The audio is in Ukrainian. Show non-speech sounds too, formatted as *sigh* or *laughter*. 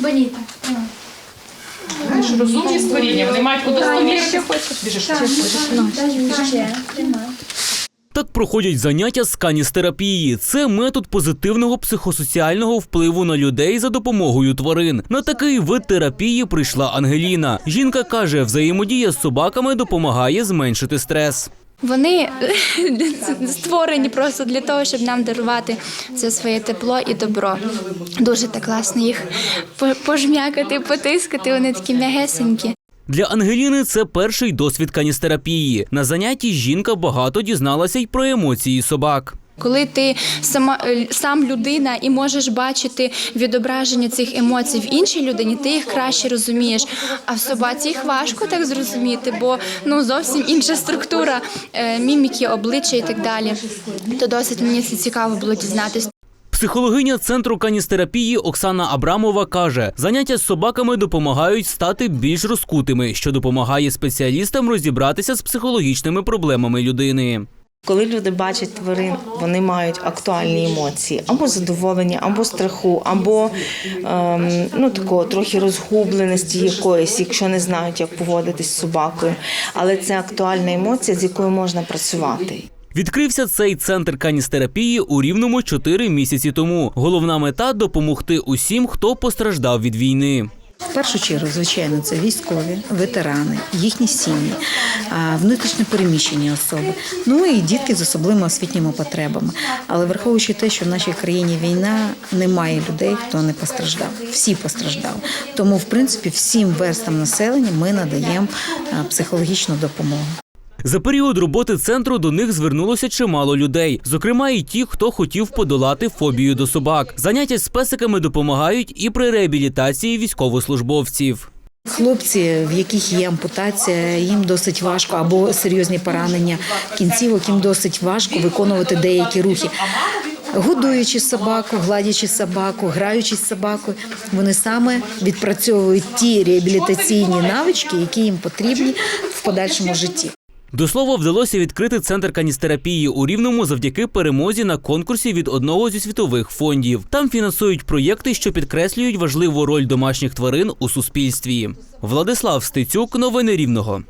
Боніта. Знаєш, розумні створіння, вони мають удостовірити. Біжиш, Так проходять заняття з каністерапії. Це метод позитивного психосоціального впливу на людей за допомогою тварин. На такий вид терапії прийшла Ангеліна. Жінка каже, взаємодія з собаками допомагає зменшити стрес. Вони *laughs* створені просто для того, щоб нам дарувати це своє тепло і добро. Дуже так класно їх по- пожмякати, потискати. Вони такі м'ягесенькі. Для Ангеліни це перший досвід каністерапії. На занятті жінка багато дізналася й про емоції собак. Коли ти сама е, сам людина і можеш бачити відображення цих емоцій в іншій людині, ти їх краще розумієш. А в собаці їх важко так зрозуміти, бо ну зовсім інша структура е, міміки, обличчя і так далі. То досить мені це цікаво було дізнатися. Психологиня центру каністерапії Оксана Абрамова каже, заняття з собаками допомагають стати більш розкутими, що допомагає спеціалістам розібратися з психологічними проблемами людини. Коли люди бачать тварин, вони мають актуальні емоції або задоволення, або страху, або ем, ну такого трохи розгубленості якоїсь, якщо не знають, як поводитись з собакою. Але це актуальна емоція, з якою можна працювати. Відкрився цей центр каністерапії у рівному 4 місяці тому. Головна мета допомогти усім, хто постраждав від війни. Першу чергу, звичайно, це військові, ветерани, їхні сім'ї, внутрішньо переміщені особи, ну і дітки з особливими освітніми потребами. Але враховуючи те, що в нашій країні війна, немає людей, хто не постраждав. Всі постраждали. Тому, в принципі, всім верстам населення ми надаємо психологічну допомогу. За період роботи центру до них звернулося чимало людей, зокрема і ті, хто хотів подолати фобію до собак. Заняття з песиками допомагають і при реабілітації військовослужбовців. Хлопці, в яких є ампутація, їм досить важко або серйозні поранення кінцівок, їм досить важко виконувати деякі рухи. Годуючи собаку, гладячи собаку, граючи з собакою, вони саме відпрацьовують ті реабілітаційні навички, які їм потрібні в подальшому житті. До слова, вдалося відкрити центр каністерапії у Рівному завдяки перемозі на конкурсі від одного зі світових фондів. Там фінансують проєкти, що підкреслюють важливу роль домашніх тварин у суспільстві. Владислав Стецюк, новини Рівного.